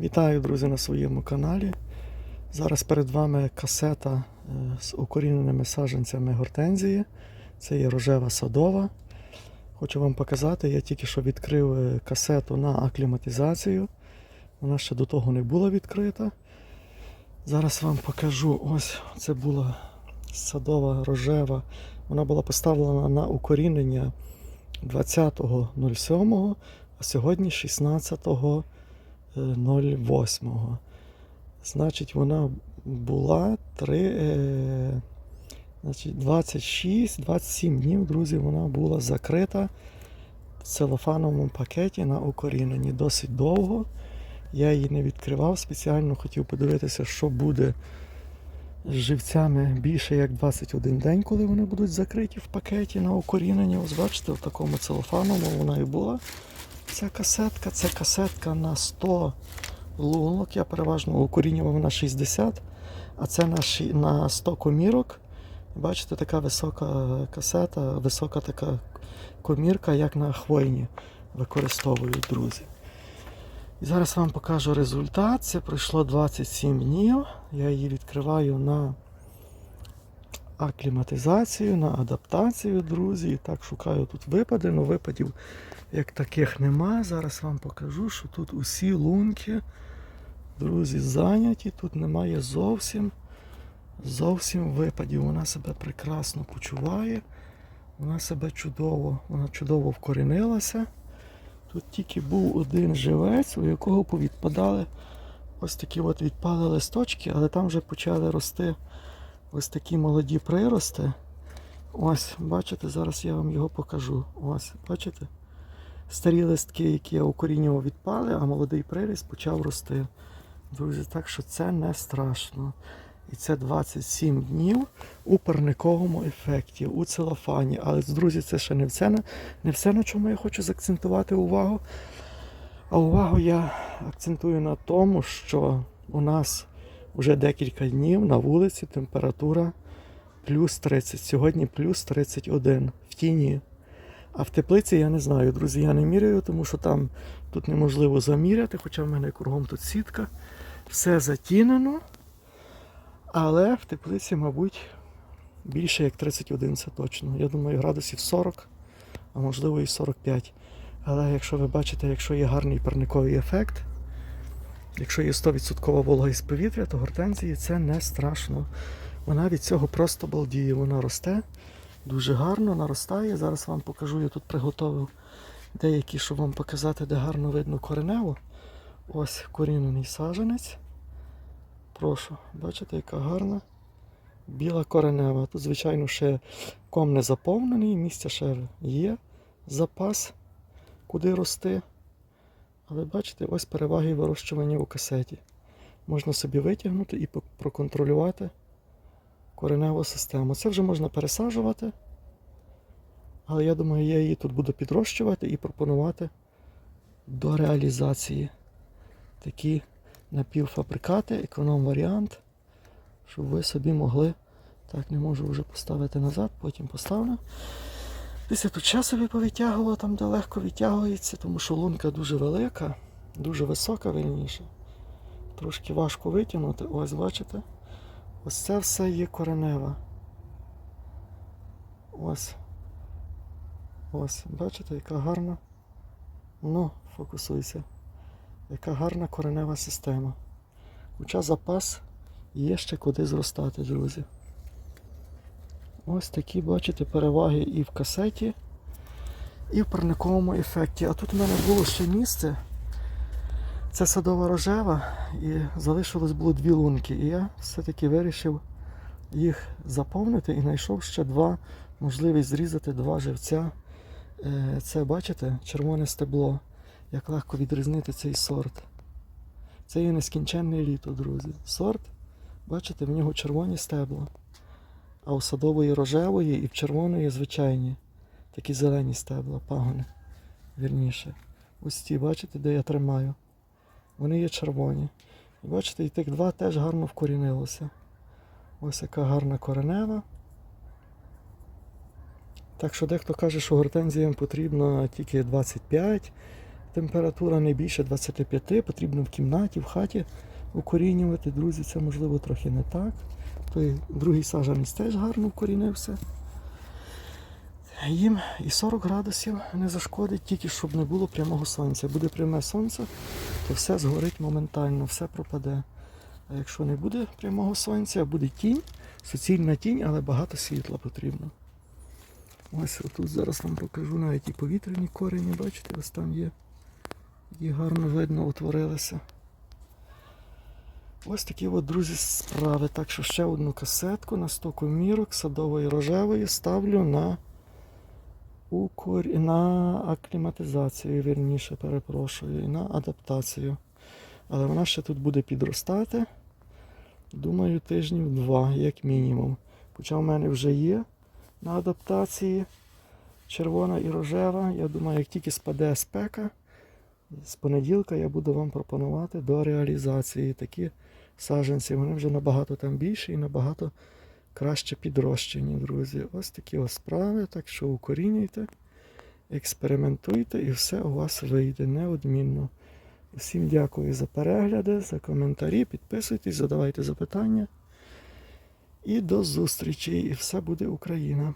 Вітаю, друзі, на своєму каналі. Зараз перед вами касета е, з укоріненими саджанцями гортензії. Це є рожева садова. Хочу вам показати, я тільки що відкрив е, касету на акліматизацію. Вона ще до того не була відкрита. Зараз вам покажу. Ось це була садова рожева. Вона була поставлена на укорінення 20.07, а сьогодні 16. 08. Значить, вона була 3, е, значить, 26-27 днів, друзі, вона була закрита в целофановому пакеті на укоріненні. Досить довго. Я її не відкривав спеціально, хотів подивитися, що буде з живцями більше як 21 день, коли вони будуть закриті в пакеті на укоріненні. Ось бачите, в такому целофановому вона і була. Ця касетка, це касетка на 100 лунок. Я переважно укорінював на 60, а це на, ші- на 100 комірок. Бачите, така висока касета, висока така комірка, як на хвойні використовують друзі. І зараз вам покажу результат. Це пройшло 27 днів. Я її відкриваю на акліматизацію, на адаптацію, друзі. І так шукаю тут випади, але випадів як таких нема. Зараз вам покажу, що тут усі лунки, друзі, зайняті. Тут немає зовсім зовсім випадів. Вона себе прекрасно почуває. Вона себе чудово, вона чудово вкорінилася. Тут тільки був один живець, у якого повідпадали ось такі от відпали листочки, але там вже почали рости ось такі молоді прирости. Ось, бачите, зараз я вам його покажу. Ось, бачите? Старі листки, які я укорінював, відпали, а молодий приріст почав рости. Друзі, так що це не страшно. І це 27 днів у парниковому ефекті, у целофані. Але, друзі, це ще не все, не все, на чому я хочу заакцентувати увагу. А увагу я акцентую на тому, що у нас вже декілька днів на вулиці температура плюс 30. Сьогодні плюс 31 в тіні. А в теплиці я не знаю, друзі, я не міряю, тому що там тут неможливо заміряти, хоча в мене кругом тут сітка. Все затінено. Але в теплиці, мабуть, більше як 31 це точно. Я думаю, градусів 40, а можливо і 45. Але якщо ви бачите, якщо є гарний парниковий ефект, якщо є 100% вологість повітря, то гортензії це не страшно. Вона від цього просто балдіє. Вона росте дуже гарно, наростає. Зараз вам покажу, я тут приготовив деякі, щоб вам показати, де гарно видно коренево. Ось корінений саженець. Прошу, бачите, яка гарна біла коренева. Тут, звичайно, ще ком не заповнений, місця ще є запас, куди рости. Але бачите, ось переваги вирощування у касеті. Можна собі витягнути і проконтролювати кореневу систему. Це вже можна пересаджувати. Але я думаю, я її тут буду підрощувати і пропонувати до реалізації такі напівфабрикати, економ-варіант, щоб ви собі могли. Так, не можу вже поставити назад, потім поставлю. Десь я тут ще собі повитягував, там де легко відтягується, тому що лунка дуже велика, дуже висока вільніше. Трошки важко витягнути. Ось бачите? Ось це все є коренева. Ось. Ось, бачите, яка гарна. Ну, фокусуйся. Яка гарна коренева система. Хоча запас є ще куди зростати, друзі. Ось такі, бачите, переваги і в касеті, і в парниковому ефекті. А тут у мене було ще місце. Це садова рожева, і залишилось було дві лунки. І я все-таки вирішив їх заповнити і знайшов ще два, можливість зрізати два живця. Е, Це, бачите, червоне стебло. Як легко відрізнити цей сорт. Це є нескінченне літо, друзі. Сорт, бачите, в нього червоні стебла. А у садової рожевої і в червоної звичайні. Такі зелені стебла, пагони. Вірніше. Ось ті, бачите, де я тримаю. Вони є червоні. І бачите, і тих два теж гарно вкорінилося. Ось яка гарна коренева. Так що дехто каже, що гортензіям потрібно тільки 25, температура не більше 25, потрібно в кімнаті, в хаті укорінювати. Друзі, це можливо трохи не так. Той другий саджанець теж гарно вкорінився. Їм і 40 градусів не зашкодить, тільки щоб не було прямого сонця. Буде пряме сонце, то все згорить моментально, все пропаде. А якщо не буде прямого сонця, буде тінь, суцільна тінь, але багато світла потрібно. Ось отут зараз вам покажу навіть і повітряні корені, бачите, ось там є. Які гарно видно утворилися. Ось такі от, друзі, справи. Так що ще одну касетку на 100 комірок садової рожевої ставлю на, укор... на акліматизацію, вірніше, перепрошую, і на адаптацію. Але вона ще тут буде підростати. Думаю, тижнів два, як мінімум. Хоча в мене вже є на адаптації червона і рожева. Я думаю, як тільки спаде спека, з понеділка я буду вам пропонувати до реалізації такі саджанці. Вони вже набагато там більші і набагато краще підрощені, друзі. Ось такі ось справи. Так що укорінюйте, експериментуйте і все у вас вийде неодмінно. Всім дякую за перегляди, за коментарі. Підписуйтесь, задавайте запитання. І до зустрічі! І все буде Україна!